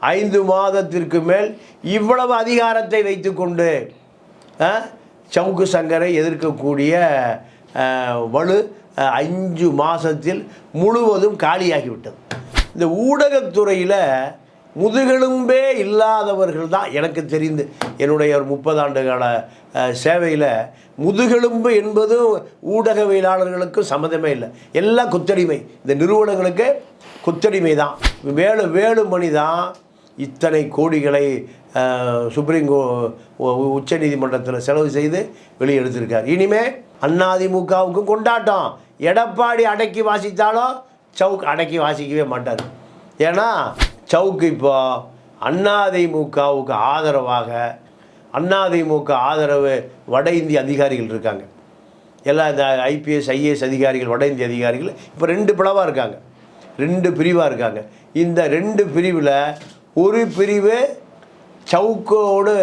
ஐந்து மாதத்திற்கு மேல் இவ்வளவு அதிகாரத்தை வைத்துக்கொண்டு ஆ, சவுக்கு சங்கரை எதிர்க்கக்கூடிய வலு அஞ்சு மாதத்தில் முழுவதும் காலியாகிவிட்டது. இந்த ஊடகத்துறையில் முதுகெலும்பே இல்லாதவர்கள் தான் எனக்கு தெரிந்து. என்னுடைய ஒரு முப்பது ஆண்டு கால சேவையில் முதுகெலும்பு என்பதும் ஊடகவியலாளர்களுக்கும் சம்மந்தமே இல்லை. எல்லாம் குத்தடிமை. இந்த நிறுவனங்களுக்கு குத்தடிமை தான். வேலு வேலுமணி தான் இத்தனை கோடிகளை சுப்ரீம் கோ உச்ச நீதிமன்றத்தில் செலவு செய்து வெளியெடுத்திருக்கார். இனிமே அதிமுகவுக்கும் கொண்டாட்டம். எடப்பாடி அடக்கி வாசித்தாலும் சவுக் அடக்கி வாசிக்கவே மாட்டார். ஏன்னா சவுக்கு இப்போ அதிமுகவுக்கு ஆதரவாக அதிமுக ஆதரவு வட இந்திய அதிகாரிகள் இருக்காங்க. எல்லா இந்த ஐபிஎஸ் ஐஏஎஸ் அதிகாரிகள் வட இந்திய அதிகாரிகள் இப்போ ரெண்டு பிளவாக இருக்காங்க. ரெண்டு பிரிவாக இருக்காங்க. இந்த ரெண்டு பிரிவில் ஒரு பிரிவு சவுக்கோடு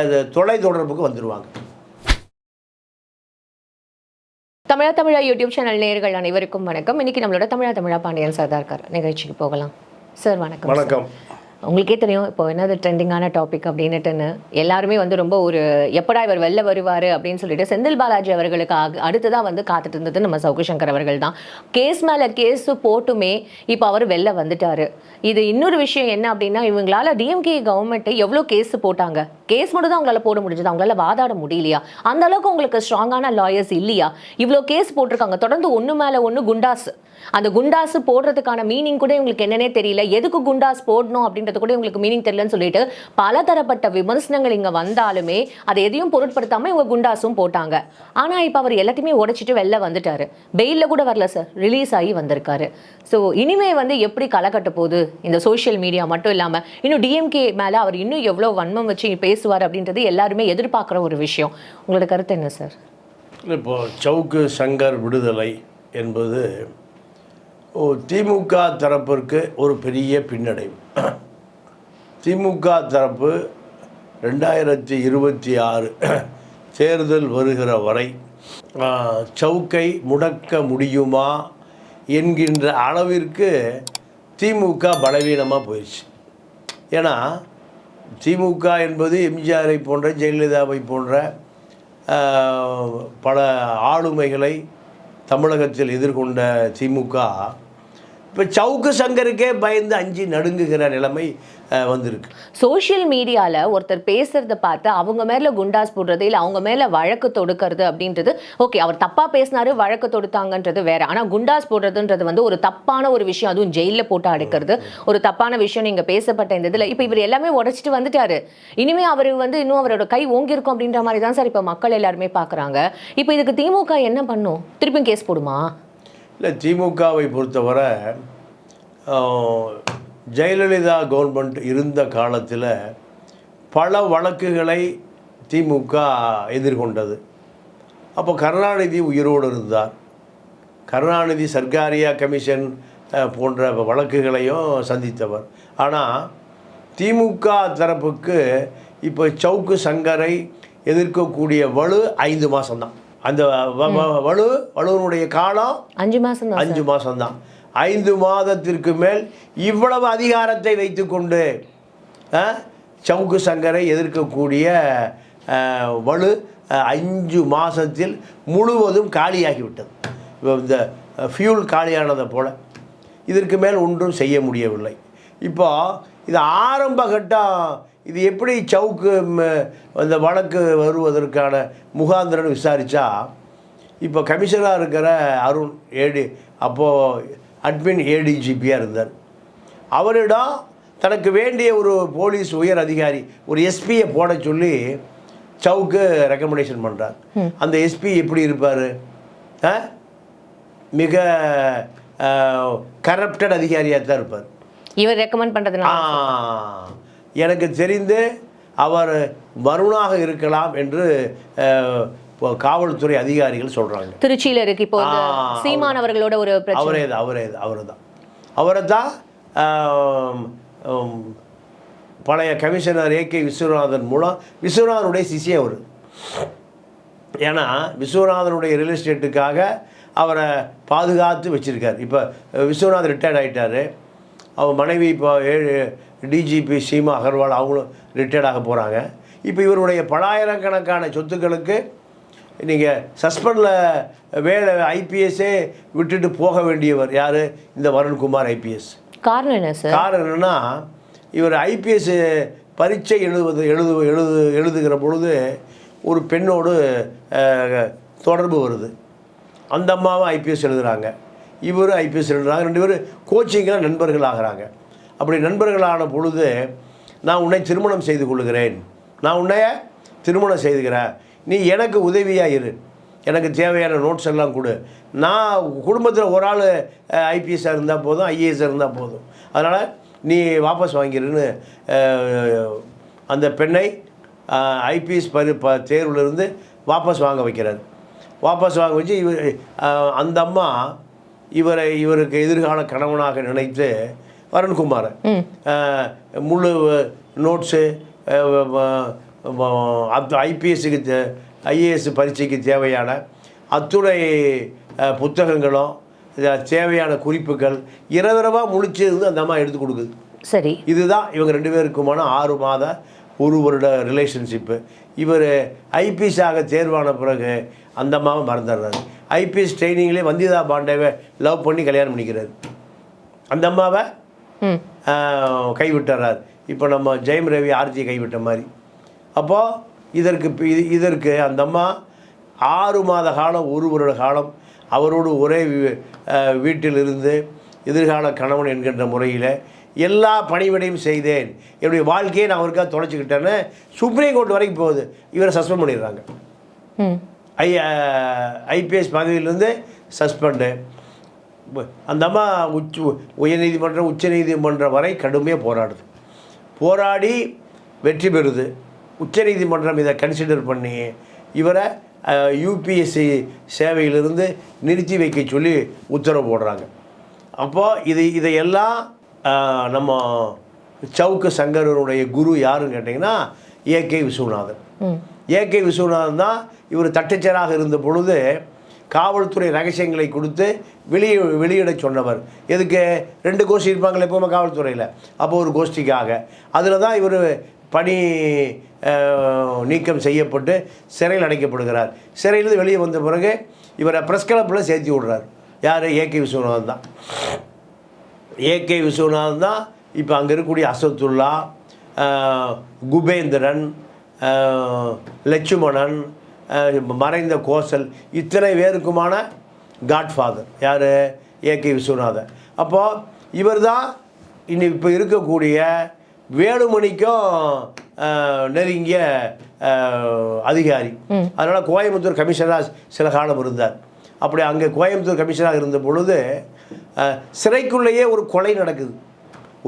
அது தொலை தொடர்புக்கு வந்துடுவாங்க தமிழா தமிழா யூடியூப் சேனல் நேயர்கள் அனைவருக்கும் வணக்கம். இன்னைக்கு நம்மளோட தமிழா தமிழா பாண்டியன் சார் தான் இருக்கார். நிகழ்ச்சிக்கு போகலாம். சார் வணக்கம் வணக்கம். உங்களுக்கே தெரியும் இப்போ என்னது ட்ரெண்டிங்கான டாபிக் அப்படின்னுட்டுன்னு. எல்லாருமே வந்து ரொம்ப ஒரு எப்படா இவர் வெளில வருவார் அப்படின்னு சொல்லிட்டு செந்தில் பாலாஜி அவர்களுக்கு அக- அடுத்ததா வந்து காத்துட்டு இருந்தது நம்ம சவுக்கு சங்கர் அவர்கள் தான். கேஸ் மேலே கேஸ் போட்டுமே இப்போ அவர் வெளில வந்துட்டார். இது இன்னொரு விஷயம் என்ன அப்படின்னா இவங்களால டிஎம்கே கவர்மெண்ட்டை எவ்வளோ கேஸ் போட்டாங்க? கேஸ் மட்டும் தான் அவங்களால போட முடிஞ்சது அவங்களால வாதாட முடியலையா? அந்த அளவுக்கு உங்களுக்கு ஸ்ட்ராங்கான லாயர்ஸ் இல்லையா? இவ்வளோ கேஸ் போட்டிருக்காங்க தொடர்ந்து ஒன்று மேலே ஒன்று குண்டாஸ். அந்த குண்டாஸ் போடுறதுக்கான மீனிங் கூட இவங்களுக்கு என்னன்னே தெரியல. எதுக்கு குண்டாஸ் போடணும் அப்படின்றது கூட இவங்களுக்கு மீனிங் தெரியலன்னு சொல்லிட்டு பலதரப்பட்ட விமர்சனங்கள் இங்கே வந்தாலுமே அதை எதையும் பொருட்படுத்தாமல் இவங்க குண்டாஸும் போட்டாங்க. ஆனால் இப்போ அவர் எல்லாத்தையுமே உடைச்சிட்டு வெளில வந்துட்டாரு. பெயிலில் கூட வரல சார். ரிலீஸ் ஆகி வந்திருக்காரு. ஸோ இனிமே வந்து எப்படி களை கட்ட போகுது? இந்த சோஷியல் மீடியா மட்டும் இல்லாமல் இன்னும் டிஎம்கே மேலே அவர் இன்னும் எவ்வளோ வன்மம் வச்சு பேசுவார் அப்படின்றது எல்லாருமே எதிர்பார்க்குற ஒரு விஷயம். உங்களோட கருத்து என்ன சார்? இப்போ சவுக்கு சங்கர் விடுதலை என்பது திமுக தரப்பிற்கு ஒரு பெரிய பின்னடைவு. திமுக தரப்பு ரெண்டாயிரத்தி இருபத்தி ஆறு தேர்தல் வருகிற வரை சவுக்கை முடக்க முடியுமா என்கின்ற அளவிற்கு திமுக பலவீனமாக போயிடுச்சு. ஏன்னா திமுக என்பது எம்ஜிஆரை போன்ற ஜெயலலிதாவை போன்ற பல ஆளுமைகளை தமிழகத்தில் எதிர்கொண்ட திமுக இப்போ சவுக்கு சங்கருக்கே பயந்து அஞ்சு நடுங்குகிற நிலைமை வந்திருக்கு. சோஷியல் மீடியால ஒருத்தர் பேசுறத பார்த்து அவங்க மேல குண்டாஸ் போடுறது இல்ல அவங்க மேல வழக்கு தொடுக்கிறது அப்படின்றது ஓகே அவர் தப்பா பேசினாரு வழக்கு தொடுத்தாங்கன்றது வேற. ஆனா குண்டாஸ் போடுறதுன்றது வந்து ஒரு தப்பான ஒரு விஷயம் அதுவும் ஜெயில போட்டு அடைக்கிறது. ஒரு தப்பான விஷயம் நீங்க பேசப்பட்ட இந்த இதுல. இப்ப இவர் எல்லாமே உடைச்சிட்டு வந்துட்டாரு. இனிமே அவர் வந்து இன்னும் அவரோட கை ஓங்கி இருக்கும் அப்படின்ற மாதிரி தான் சார் இப்ப மக்கள் எல்லாருமே பாக்குறாங்க. இப்ப இதுக்கு திமுக என்ன பண்ணும்? திருப்பியும் கேஸ் போடுமா? இல்லை திமுகவை பொறுத்தவரை ஜெயலலிதா கவர்மெண்ட் இருந்த காலத்தில் பல வழக்குகளை திமுக எதிர்கொண்டது. அப்போ கருணாநிதி உயிரோடு இருந்தார். கருணாநிதி சர்க்காரியா கமிஷன் போன்ற வழக்குகளையும் சந்தித்தவர். ஆனால் திமுக தரப்புக்கு இப்போ சவுக்கு சங்கரை எதிர்க்கக்கூடிய வலு ஐந்து மாதம்தான் அந்த வலு வலுவனுடைய காலம் அஞ்சு தான் அஞ்சு மாதம்தான் ஐந்து மாதத்திற்கு மேல் இவ்வளவு அதிகாரத்தை வைத்துக்கொண்டு சவுக்கு சங்கரை எதிர்க்கக்கூடிய வலு அஞ்சு மாதத்தில் முழுவதும் காலியாகிவிட்டது. இப்போ இந்த ஃபியூல் காலியானதை போல். இதற்கு மேல் ஒன்றும் செய்ய முடியவில்லை. இப்போ இது ஆரம்ப கட்டம். இது எப்படி சவுக்கு அந்த வழக்கு வருவதற்கான முகாந்திரன்னு விசாரித்தா இப்போ கமிஷனராக இருக்கிற அருண் ஏடி அப்போது அட்மின் ஏடிஜிபியாக இருந்தார். அவரிடம் தனக்கு வேண்டிய ஒரு போலீஸ் உயர் அதிகாரி ஒரு எஸ்பியை போட சொல்லி சவுக்கு ரெக்கமெண்டேஷன் பண்ணுறார் அந்த எஸ்பி எப்படி இருப்பார்? மிக கரப்டட் அதிகாரியாக தான் இருப்பார். இவர் ரெக்கமெண்ட் பண்றதுனால ஆ, எனக்கு தெரிந்து அவர் வருணாக இருக்கலாம் என்று காவல்துறை அதிகாரிகள் சொல்கிறாங்க திருச்சியில இருக்கு இப்போ சீமான் அவர்களோட ஒரு அவரே தான் அவரே தான் அவரை தான். அவரை தான் பழைய கமிஷனர் ஏ கே விஸ்வநாதன் மூலம் விஸ்வநாதனுடைய சிசியம் அவர். ஏன்னா விஸ்வநாதனுடைய ரியல் எஸ்டேட்டுக்காக அவரை பாதுகாத்து வச்சுருக்கார். இப்போ விஸ்வநாதன் ரிட்டையர்ட் ஆகிட்டார் அவன் மனைவி இப்போ ஏழு டிஜிபி சீமா அகர்வால் அவங்களும் ரிட்டையர்ட் ஆக போகிறாங்க இப்போ இவருடைய பலாயிரக்கணக்கான சொத்துக்களுக்கு நீங்கள் சஸ்பெண்டில் வேலை ஐபிஎஸ்ஸே விட்டுட்டு போக வேண்டியவர் யார்? இந்த வருண்குமார் ஐபிஎஸ். காரணம் என்ன சார்? காரணம் என்னன்னா இவர் ஐபிஎஸ் பரீட்சை எழுதுவது எழுது எழுது எழுதுகிற பொழுது ஒரு பெண்ணோடு தொடர்பு வருது. அந்த அம்மாவும் ஐபிஎஸ் எழுதுகிறாங்க இவரும் ஐபிஎஸ் எழுதுறாங்க. ரெண்டு பேரும் கோச்சிங்கில் நண்பர்கள் ஆகிறாங்க. அப்படி நண்பர்களான பொழுது நான் உன்னை திருமணம் செய்து கொள்கிறேன் நான் உன்னைய திருமணம் செய்துக்கிறேன். நீ எனக்கு உதவியாக இரு. எனக்கு தேவையான நோட்ஸ் எல்லாம் கொடு. நான் குடும்பத்தில் ஒரு ஆள் ஐபிஎஸ்ஸாக இருந்தால் போதும் ஐஏஎஸ் இருந்தால் போதும். அதனால் நீ வாபஸ் வாங்கிருன்னு அஹ், அந்த பெண்ணை ஐபிஎஸ் பரி ப தேர்விலிருந்து வாபஸ் வாங்க வைக்கிறார். வாபஸ் வாங்க வச்சு இவர் அந்த அம்மா இவரை இவருக்கு எதிர்கால கணவனாக நினைத்து வருண்குமாரை. முழு நோட்ஸு ஐபிஎஸ்ஸுக்கு ஐஏஎஸ் பரீட்சைக்கு தேவையான அத்துணை புத்தகங்களும் தேவையான குறிப்புகள் இரவிரவாக முழிச்சு இருந்து அந்த அம்மா எடுத்து கொடுக்குது. சரி. இதுதான் இவங்க ரெண்டு பேருக்குமான ஆறு மாத ஒரு வருட ரிலேஷன்ஷிப்பு இவர் ஐபிஎஸ் ஆக தேர்வான பிறகு அந்த அம்மாவை மறந்துடுறாரு. ஐபிஎஸ் ட்ரைனிங்லேயே வந்திதா பாண்டேவை லவ் பண்ணி கல்யாணம் பண்ணிக்கிறாரு. அந்த அம்மாவை கைவிட்டுறார். இப்போ நம்ம ஜெயம் ரவி ஆர்ஜி கைவிட்ட மாதிரி. அப்போது இதற்கு இதற்கு அந்த அம்மா ஆறு மாத காலம் ஒரு வருட காலம் அவரோடு ஒரே வீ- ஆஹ், வீட்டில் இருந்து எதிர்கால கணவன் என்கின்ற முறையில் எல்லா பணிவிடையும் செய்தேன். என்னுடைய வாழ்க்கையை நான் அவருக்காக தொலைச்சிக்கிட்டேன்னு சுப்ரீம் கோர்ட் வரைக்கும் போகுது. இவரை சஸ்பெண்ட் பண்ணிடுறாங்க. ஐ ஐபிஎஸ் பதவியிலேருந்து சஸ்பெண்டு. அந்த அம்மா உச்ச உயர்நீதிமன்றம் உச்சநீதிமன்றம் வரை கடுமையாக போராடுது. போராடி வெற்றி பெறுது. உச்சநீதிமன்றம் இதை கன்சிடர் பண்ணி இவரை யூபிஎஸ்சி சேவையிலிருந்து நிறுத்தி வைக்க சொல்லி உத்தரவு போடுறாங்க. அப்போது இது இதையெல்லாம் நம்ம சவுக்கு சங்கரனுடைய குரு யாருன்னு கேட்டிங்கன்னா ஏகே விஸ்வநாதன். ஏகே விஸ்வநாதன் தான் இவர் தட்டச்சராக இருந்த பொழுது காவல்துறை ரகசியங்களை கொடுத்து வெளியே வெளியிட சொன்னவர். எதுக்கு? ரெண்டு கோஷ்டி இருப்பாங்களே எப்போவுமே காவல்துறையில். அப்போ ஒரு கோஷ்டிக்காக. அதில் தான் இவர் பணி நீக்கம் செய்யப்பட்டு சிறையில் அடைக்கப்படுகிறார். சிறையிலிருந்து வெளியே வந்த பிறகு இவரை ப்ரெஸ் கிளப்பில் சேர்த்து விடுறார். யார்? ஏகே விஸ்வநாதன் தான். ஏகே விஸ்வநாதன் தான் இப்போ அங்கே இருக்கக்கூடிய அசத்துல்லா குபேந்திரன் லட்சுமணன் மறைந்த கோசல் இத்தனை பேருக்குமான காட்ஃபாதர் யார்? ஏகே விஸ்வநாதன். அப்போது இவர் தான் இனி இப்போ இருக்கக்கூடிய வேலுமணிக்கும் நெருங்கிய அதிகாரி. அதனால் கோயம்புத்தூர் கமிஷனராக சில காலம் இருந்தார். அப்படி அங்கே கோயம்புத்தூர் கமிஷனராக இருந்த பொழுது சிறைக்குள்ளேயே ஒரு கொலை நடக்குது.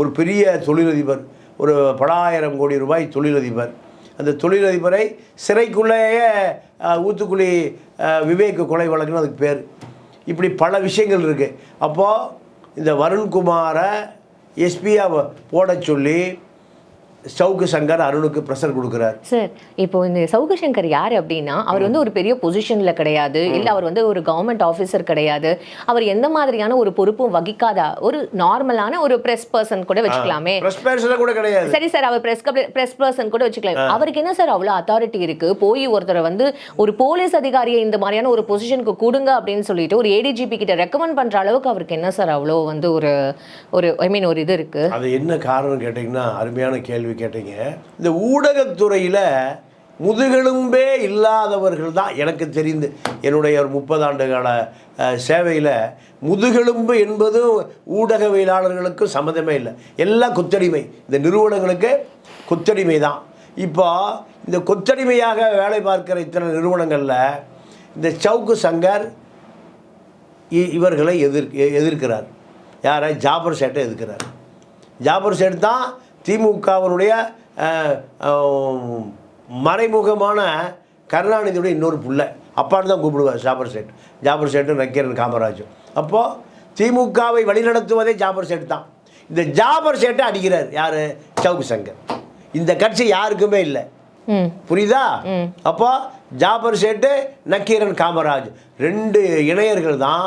ஒரு பெரிய தொழிலதிபர் ஒரு பலாயிரம் கோடி ரூபாய் தொழிலதிபர். அந்த தொழிலதிபரை சிறைக்குள்ளேயே ஊத்துக்குழி விவேக் கொலை வழக்குன்னு அதுக்கு பேர். இப்படி பல விஷயங்கள் இருக்குது அப்போது இந்த வருண்குமாரை எஸ்பியாக போட சொல்லி சவுக்கு சங்கர் அருணுக்கு ப்ரெஷர் கொடுக்குறார். சார் இப்போ இந்த சவுக்கு சங்கர் யார் அப்படின்னா அவர் வந்து ஒரு பெரிய பொசிஷன்ல கிடையாது. இல்ல அவர் வந்து ஒரு கவர்மெண்ட் ஆஃபீஸர் கிடையாது. அவர் எந்த மாதிரியான ஒரு பொறுப்பும் வகிக்காத ஒரு நார்மலான ஒரு பிரஸ் பர்சன் கூட வச்சுக்கலாமே. கூட கிடையாது. சரி சார் அவர் பிரஸ் பிரஸ் பர்சன் கூட வச்சுக்கலாம் அவருக்கு என்ன சார் அவ்வளோ அத்தாரிட்டி இருக்கு? போய் ஒருத்தரை வந்து ஒரு போலீஸ் அதிகாரியை இந்த மாதிரியான ஒரு பொசிஷனுக்கு கொடுங்க அப்படின்னு சொல்லிட்டு ஒரு ஏடிஜிபி கிட்ட ரெக்கமெண்ட் பண்ற அளவுக்கு அவருக்கு என்ன சார் அவ்வளோ வந்து ஒரு ஒரு ஐ மீன் ஒரு இது இருக்கு? அது என்ன காரணம் கேட்டிங்கன்னா அருமையான கேள்வி. கேட்டீங்க. இந்த ஊடகத்துறையில் முதுகெலும்பே இல்லாதவர்கள் தான் எனக்கு தெரிந்து. என்னுடைய ஒரு முப்பது ஆண்டு கால சேவையில் முதுகெலும்பு என்பதும் ஊடகவியலாளர்களுக்கும் சம்மந்தமே இல்லை. எல்லாம் கொத்தடிமை. இந்த நிறுவனங்களுக்கு கொத்தடிமை தான். இப்போ இந்த கொத்தடிமையாக வேலை பார்க்கிற இத்தனை நிறுவனங்களில் இந்த சவுக்கு சங்கர் இ- இவர்களை எதிர் எதிர்க்கிறார். யாரை? ஜாபர் சேட்டை எதிர்க்கிறார். ஜாபர் சேட் தான் திமுகவினுடைய மறைமுகமான கருணாநிதியுடைய இன்னொரு புள்ள. அப்பான்னு தான் கூப்பிடுவார் ஜாபர் சேட். ஜாபர் சேட்டு நக்கீரன் காமராஜும் அப்போது திமுகவை வழிநடத்துவதே ஜாபர் சேட் தான். இந்த ஜாபர் சேட்டை அடிக்கிறார் யார்? சவுக்கு சங்கர். இந்த கட்சி யாருக்குமே இல்லை. புரியுதா? அப்போ ஜாபர் சேட்டு நக்கீரன் காமராஜ். ரெண்டு இணையர்கள் தான்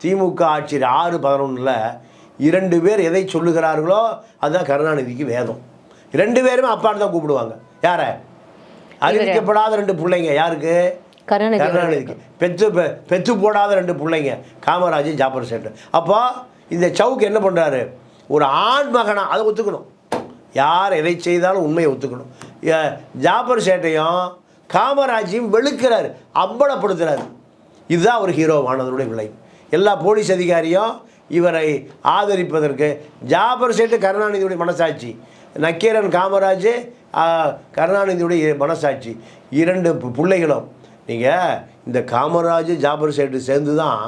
திமுக ஆட்சி ஆறு பதினொன்றில் இரண்டு பேர் எதை சொல்லுகிறார்களோ அதுதான் கருணாநிதிக்கு வேதம். ரெண்டு பேருமே அப்பான்னு தான் கூப்பிடுவாங்க. யாரை? அறிவிக்கப்படாத ரெண்டு பிள்ளைங்க. யாருக்கு? கருணாநிதி கருணாநிதிக்கு. பெத்து பெ- பெத்து போடாத ரெண்டு பிள்ளைங்க. காமராஜ் ஜாபர் சேட்டு. அப்போ இந்த சவுக்கு என்ன பண்ணுறாரு ஒரு ஆண் மகனா அதை ஒத்துக்கணும். யார் எதை செய்தாலும் உண்மையை ஒத்துக்கணும். ஜாபர் சேட்டையும் காமராஜையும் வெளுக்கிறாரு அம்பலப்படுத்துறாரு. இதுதான் ஒரு ஹீரோவானதனுடைய விளைவு எல்லா போலீஸ் அதிகாரியும் இவரை ஆதரிப்பதற்கு ஜாபர் சேட்டு கருணாநிதியுடைய மனசாட்சி நக்கீரன் காமராஜ் கருணாநிதியுடைய மனசாட்சி. இரண்டு பிள்ளைகளும். நீங்கள் இந்த காமராஜ் ஜாபர் சேட்டு சேர்ந்து தான்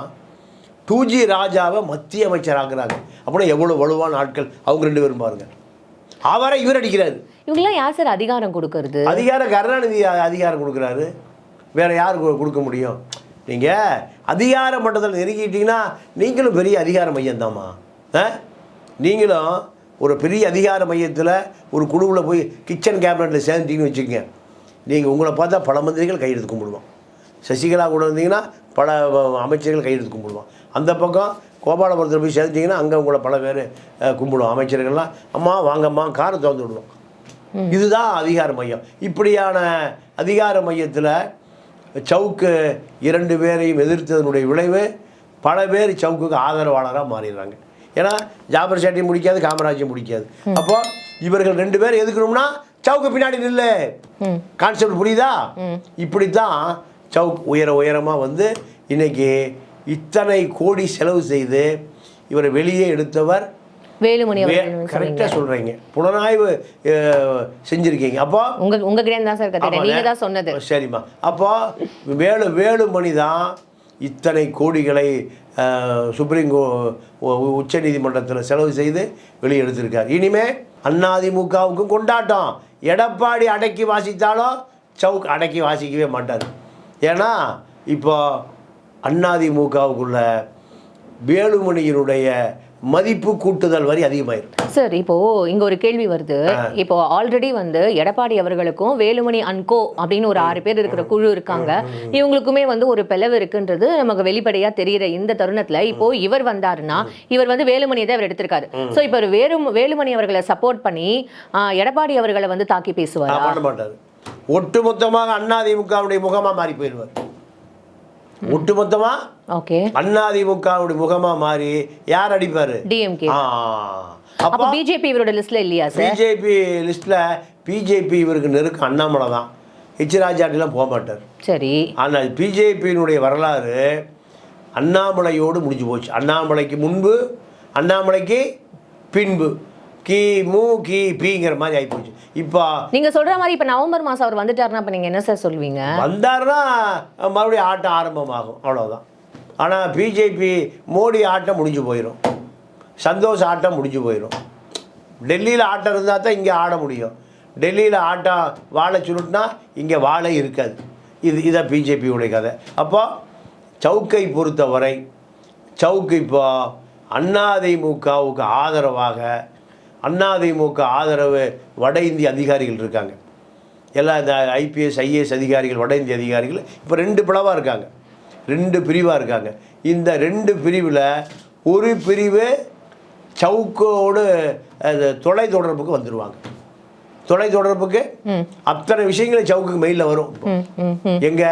டூ ஜி ராஜாவை மத்திய அமைச்சராக்குறாங்க. அப்படின்னா எவ்வளோ வலுவான ஆட்கள் அவங்க ரெண்டு பேரும் பாருங்க. அவரை இவர் அடிக்கிறாரு. இவங்கெல்லாம் யார் சார் அதிகாரம் கொடுக்கறது? அதிகாரம் கருணாநிதி அதிகாரம் கொடுக்குறாரு. வேற யார் கொடுக்க முடியும்? நீங்கள் அதிகார மட்டத்தில் நெருங்கிட்டீங்கன்னா நீங்களும் பெரிய அதிகார மையம் தாம்மா நீங்களும் ஒரு பெரிய அதிகார மையத்தில் ஒரு குழுவில் போய் கிச்சன் கேபினட்டில் சேர்ந்துட்டீங்கன்னு வச்சுக்கோங்க. நீங்கள் உங்களை பார்த்தா பல மந்திரிகள் கையெழுத்து கும்பிடுவோம் சசிகலா கூட இருந்தீங்கன்னா பல அமைச்சர்கள் கையெழுத்து கும்பிடுவோம் அந்த பக்கம் கோபாலபுரத்தில் போய் சேர்ந்துட்டீங்கன்னா அங்கே உங்களை பல பேர் கும்பிடுவோம் அமைச்சர்கள்லாம் அம்மா வாங்கம்மா காரை திறந்து விடுவோம் இதுதான் அதிகார மையம். இப்படியான அதிகார மையத்தில் சவுக்கு இரண்டு பேரையும் எதிர்த்ததனுடைய விளைவு பல பேர் சவுக்குக்கு ஆதரவாளராக மாறிடுறாங்க. ஏன்னா ஜாபர் சேட்டையும் முடிக்காது காமராஜையும் முடிக்காது அப்போ இவர்கள் ரெண்டு பேர் எதுக்கணும்னா சவுக்கு பின்னாடி நில்லு. கான்செப்ட் புரியுதா? இப்படித்தான் சவுக் உயர உயரமாக வந்து இன்னைக்கு இத்தனை கோடி செலவு செய்து இவரை வெளியே எடுத்தவர் வேலுமணி கரெக்டாக சொல்கிறீங்க புலனாய்வு செஞ்சிருக்கீங்க. அப்போ உங்க உங்க கிட்ட தான் சார் கத்துட்டேன் ஆமாங்க. நீங்க தான் சொன்னது சரிம்மா. அப்போ வேலு வேலுமணி தான் இத்தனை கோடிகளை சுப்ரீம் கோ உச்ச நீதிமன்றத்தில் செலவு செய்து வெளியே எடுத்திருக்கார் இனிமே அதிமுகவுக்கும் கொண்டாட்டம். எடப்பாடி அடக்கி வாசித்தாலும் சவுக் அடக்கி வாசிக்கவே மாட்டார். ஏன்னா இப்போ அதிமுகவுக்குள்ள வேலுமணியினுடைய மதிப்பு கூட்டுதல் வரி அதிகமாயிருக்கு. சார் இப்போ இங்க ஒரு கேள்வி வருது. இப்போ ஆல்ரெடி வந்து எடப்பாடி அவர்களுக்கும் வேலுமணி அன்கோ அப்படின்னு ஒரு ஆறு பேர் இருக்கிற குழு இருக்காங்க. இவங்களுக்குமே வந்து ஒரு பிளவு இருக்குன்றது நமக்கு வெளிப்படையா தெரியுற இந்த தருணத்துல இப்போ இவர் வந்தாருன்னா இவர் வந்து வேலுமணியை தான் இவர் எடுத்திருக்காரு. சோ இப்போ வேலு வேலுமணி அவர்களை சப்போர்ட் பண்ணி எடப்பாடி அவர்களை வந்து தாக்கி பேசுவாரா? ஒட்டுமொத்தமாக அதிமுகவுடைய முகமா மாறி போயிடுவார். ஒட்டுமொத்தமா ஓகே. அதிமுகவுடைய முகமா மாறி யார் அடிப்பாரு? டிஎம்கே அப்ப பிஜேபி இவரோட லிஸ்ட்ல இல்லையா சார் பிஜேபி லிஸ்ட்ல பிஜேபி இவருக்கு நெருக்கம் அண்ணாமலை தான். ஹெச் ராஜாட்டிலாம் போக மாட்டார். சரி. ஆனால் பிஜேபியினுடைய வரலாறு அண்ணாமலையோடு முடிஞ்சு போச்சு. அண்ணாமலைக்கு முன்பு அண்ணாமலைக்கு பின்பு. கி மு கி பிங்கிற மாதிரி ஆகிப்போச்சு இப்போ நீங்க சொல்ற மாதிரி இப்ப நவம்பர் மாசம் அவர் வந்துட்டாருன்னா அப்ப நீங்க என்ன சார் சொல்வீங்க? வந்தாருன்னா மறுபடியும் ஆட்டம் ஆரம்பமாகும். அவ்வளோதான் ஆனால் பிஜேபி மோடி ஆட்டம் முடிஞ்சு போயிடும் சந்தோஷ் ஆட்டம் முடிஞ்சு போயிடும் டெல்லியில் ஆட்டம் இருந்தால் தான் இங்கே ஆட முடியும். டெல்லியில் ஆட்டம் வாழை சுருட்டினா இங்கே வாழை இருக்காது. இது இதான் பிஜேபியுடைய கதை. அப்போ சவுக்கை பொறுத்தவரை சவுக்கு இப்போ அதிமுகவுக்கு ஆதரவாக அதிமுக ஆதரவு வட இந்திய அதிகாரிகள் இருக்காங்க. எல்லா இந்த ஐபிஎஸ் ஐஏஎஸ் அதிகாரிகள் வட இந்திய அதிகாரிகள் இப்போ ரெண்டு பிளவாக இருக்காங்க. ரெண்டு பிரிவாக இருக்காங்க. இந்த ரெண்டு பிரிவில் ஒரு பிரிவு சவுக்கோடு தொலை தொடர்புக்கு வந்துடுவாங்க தொலை தொடர்புக்கு அத்தனை விஷயங்களும் சவுக்குக்கு மெயிலில் வரும் ம் ம் ம். எங்க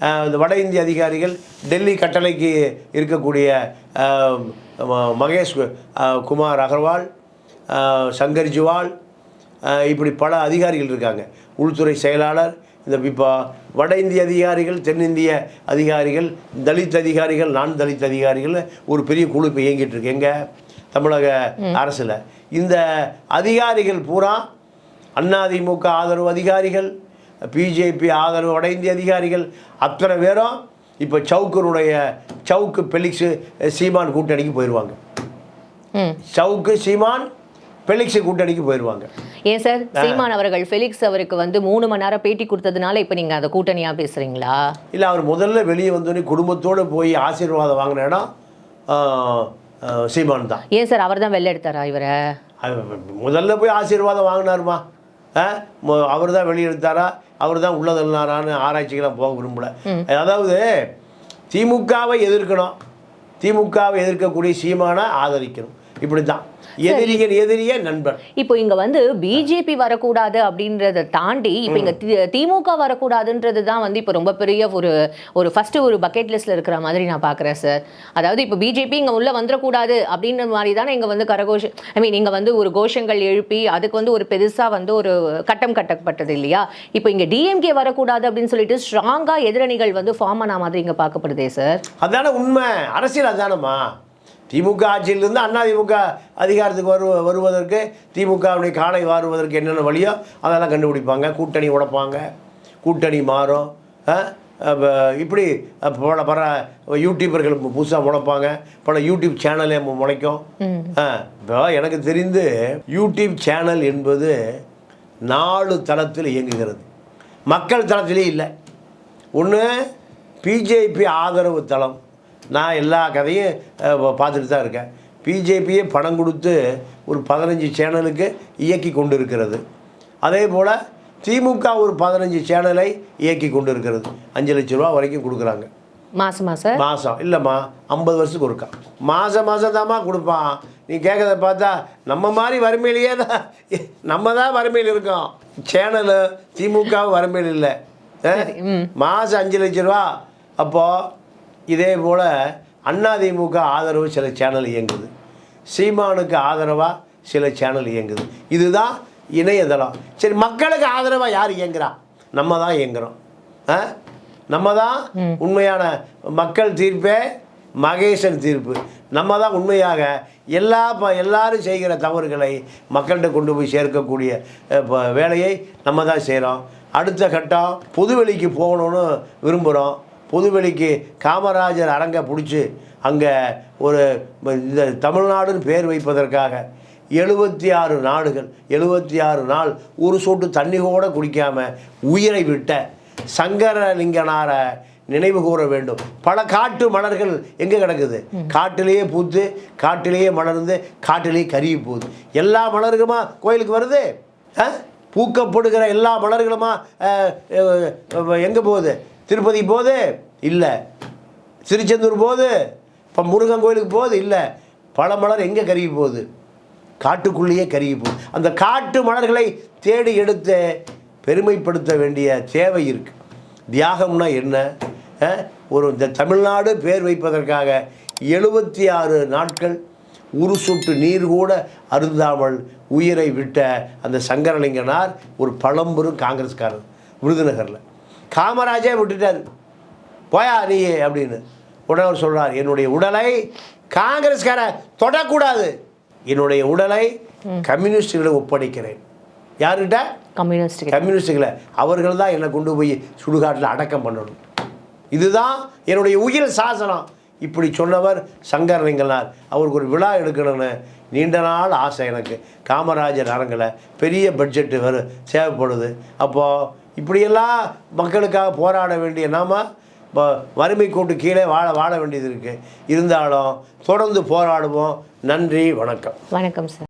அஹ், இந்த வட இந்திய அதிகாரிகள் டெல்லி கட்டளைக்கு இருக்கக்கூடிய மகேஷ் குமார் அகர்வால் சங்கர் ஜுவால் இப்படி பல அதிகாரிகள் இருக்காங்க. உள்துறை செயலாளர் இந்த இப்போ வட இந்திய அதிகாரிகள் தென்னிந்திய அதிகாரிகள் தலித் அதிகாரிகள் நான் தலித் அதிகாரிகள் ஒரு பெரிய குழு இப்போ இயங்கிட்டு இருக்கு. எங்க? தமிழக அரசில். இந்த அதிகாரிகள் பூரா அதிமுக ஆதரவு அதிகாரிகள் பிஜேபி ஆதரவு வட இந்திய அதிகாரிகள் அத்தனை பேரும் இப்போ சவுக்கருடைய சவுக்கு பெலிக்ஸு சீமான் கூட்டணிக்கு போயிடுவாங்க சவுக்கு சீமான் பெலிக்ஸு கூட்டணிக்கு போயிடுவாங்க ஏன் சார்? சீமான் அவர்கள் ஃபெலிக்ஸ் அவருக்கு வந்து மூணு மணி நேரம் பேட்டி கொடுத்ததுனால இப்போ நீங்க அதை கூட்டணியா பேசுறீங்களா? இல்லை அவர் முதல்ல வெளியே வந்தோடனே குடும்பத்தோடு போய் ஆசீர்வாதம் வாங்கின இடம் சீமான் தான். ஏன் சார்? அவர் தான் வெளில எடுத்தாரா இவரை? முதல்ல போய் ஆசீர்வாதம் வாங்கினாருமா? அவர் தான் வெளியெடுத்தாரா அவர் தான் உள்ளதல்லாரான்னு ஆராய்ச்சிக்கெல்லாம் போக விரும்பல. அதாவது திமுகவை எதிர்க்கணும். திமுகவை எதிர்க்கக்கூடிய சீமானை ஆதரிக்கணும். இப்படி தான் எதிரியின் எதிரியே நண்பன் இப்போ இங்க வந்து பிஜேபி வரக்கூடாது அப்படின்றத தாண்டி இப்போ இங்க திமுக வரக்கூடாதுன்றது தான் வந்து இப்போ ரொம்ப பெரிய ஒரு ஒரு ஃபர்ஸ்ட் ஒரு பக்கெட் லிஸ்ட்ல இருக்கிற மாதிரி நான் பார்க்குறேன் சார் அதாவது இப்போ பிஜேபி இங்க உள்ள வந்துடக்கூடாது அப்படின்ற மாதிரி தானே இங்க வந்து கரகோஷ ஐ மீன் இங்க வந்து ஒரு கோஷங்கள் எழுப்பி அதுக்கு வந்து ஒரு பெருசா வந்து ஒரு கட்டம் கட்டப்பட்டது இல்லையா? இப்போ இங்க டிஎம்கே வரக்கூடாது அப்படின்னு சொல்லிட்டு ஸ்ட்ராங்கா எதிரணிகள் வந்து ஃபார்ம் ஆன மாதிரி இங்க பார்க்கப்படுதே சார் அதானே உண்மை. அரசியல் அதானம்மா? திமுக ஆட்சியிலிருந்து அண்ணா திமுக அதிகாரத்துக்கு வரு வருவதற்கு திமுகவுடைய காலை வாருவதற்கு என்னென்ன வழியோ அதெல்லாம் கண்டுபிடிப்பாங்க. கூட்டணி உடைப்பாங்க. கூட்டணி மாறும். இப்படி பல பல யூடியூபர்கள் புதுசாக முளைப்பாங்க பல யூடியூப் சேனலே முளைக்கும். இப்போ எனக்கு தெரிந்து யூடியூப் சேனல் என்பது நாலு தளத்தில் இயங்குகிறது. மக்கள் தளத்திலே இல்லை. ஒன்று பிஜேபி ஆதரவு தளம். நான் எல்லா கதையும் பார்த்துட்டு தான் இருக்கேன். பிஜேபியே பணம் கொடுத்து ஒரு பதினஞ்சு சேனலுக்கு இயக்கி கொண்டு இருக்கிறது அதே போல் திமுக ஒரு பதினஞ்சு சேனலை இயக்கி கொண்டு இருக்கிறது அஞ்சு லட்ச ரூபா வரைக்கும் கொடுக்குறாங்க. மாசமா சார் மாதம் இல்லைம்மா ஐம்பது வருஷத்துக்கு ஒருக்கா. மாதம் மாதம் தாம்மா கொடுப்பான். நீ கேட்கறத பார்த்தா நம்ம மாதிரி வறுமையிலேயே தான் நம்ம தான் வறுமையில் இருக்கோம். சேனலு திமுக வறுமையில் இல்லை. மாதம் அஞ்சு லட்ச ரூபா. அப்போது இதே போல் அண்ணா திமுக ஆதரவு சில சேனல் இயங்குது. சீமானுக்கு ஆதரவாக சில சேனல் இயங்குது. இதுதான் இணையதளம். சரி மக்களுக்கு ஆதரவாக யார் இயங்குறா? நம்ம தான் இயங்குறோம். ஆ? நம்ம தான் உண்மையான மக்கள் தீர்ப்பே மகேசன் தீர்ப்பு. நம்ம தான் உண்மையாக எல்லா ப எல்லாரும் செய்கிற தவறுகளை மக்கள்கிட்ட கொண்டு போய் சேர்க்கக்கூடிய வேலையை நம்ம தான் செய்கிறோம் அடுத்த கட்டம் பொதுவெளிக்கு போகணும்னு விரும்புகிறோம் பொதுவெளிக்கு காமராஜர் அரங்கை பிடிச்சி அங்கே ஒரு இந்த தமிழ்நாடுன்னு பேர் வைப்பதற்காக எழுபத்தி ஆறு நாடுகள் எழுபத்தி ஆறு நாள் ஒரு சொட்டு தண்ணி கூட குடிக்காமல் உயிரை விட்ட சங்கரலிங்கனாரை நினைவு கூற வேண்டும். பல காட்டு மலர்கள் எங்கே கிடக்குது? காட்டிலேயே பூத்து காட்டிலேயே மலர்ந்து காட்டிலேயே கருகி போகுது. எல்லா மலர்களுமா கோயிலுக்கு வருது? ஆ? பூக்கப்படுகிற எல்லா மலர்களுமா எங்கே போகுது? திருப்பதி போது இல்லை. திருச்செந்தூர் போது இப்போ முருகன் கோயிலுக்கு போகுது? இல்லை. பல மலர் எங்கே கருகி போகுது? காட்டுக்குள்ளேயே கருகி போகுது. அந்த காட்டு மலர்களை தேடி எடுத்து பெருமைப்படுத்த வேண்டிய தேவை இருக்குது தியாகம்னா என்ன? ஒரு இந்த தமிழ்நாடு பேர் வைப்பதற்காக எழுபத்தி ஆறு நாட்கள் ஒரு சொட்டு நீர் கூட அருந்தாமல் உயிரை விட்ட அந்த சங்கரலிங்கனார் ஒரு பழம்பெரும் காங்கிரஸ்காரர் விருதுநகரில். காமராஜே விட்டுட்டார். போயா நீ அப்படின்னு. உடனே அவர் சொல்றார் என்னுடைய உடலை காங்கிரஸ்கார தொடக்கூடாது. என்னுடைய உடலை கம்யூனிஸ்டுகளை ஒப்படைக்கிறேன். யாருக்கிட்ட கம்யூனிஸ்ட் கம்யூனிஸ்டுகளை. அவர்கள் தான் என்னை கொண்டு போய் சுடுகாட்டில் அடக்கம் பண்ணணும். இதுதான் என்னுடைய உயிர் சாசனம். இப்படி சொன்னவர் சங்கரலிங்கனார் அவருக்கு ஒரு விழா எடுக்கணும்னு நீண்ட நாள் ஆசை எனக்கு. காமராஜர் அரங்கில் பெரிய பட்ஜெட்டு வரும் தேவைப்படுது. அப்போது இப்படியெல்லாம் மக்களுக்காக போராட வேண்டிய நாம் இப்போ வறுமை கூட்டு கீழே வாழ வாழ வேண்டியது இருக்குது இருந்தாலும் தொடர்ந்து போராடுவோம். நன்றி வணக்கம். வணக்கம் சார்.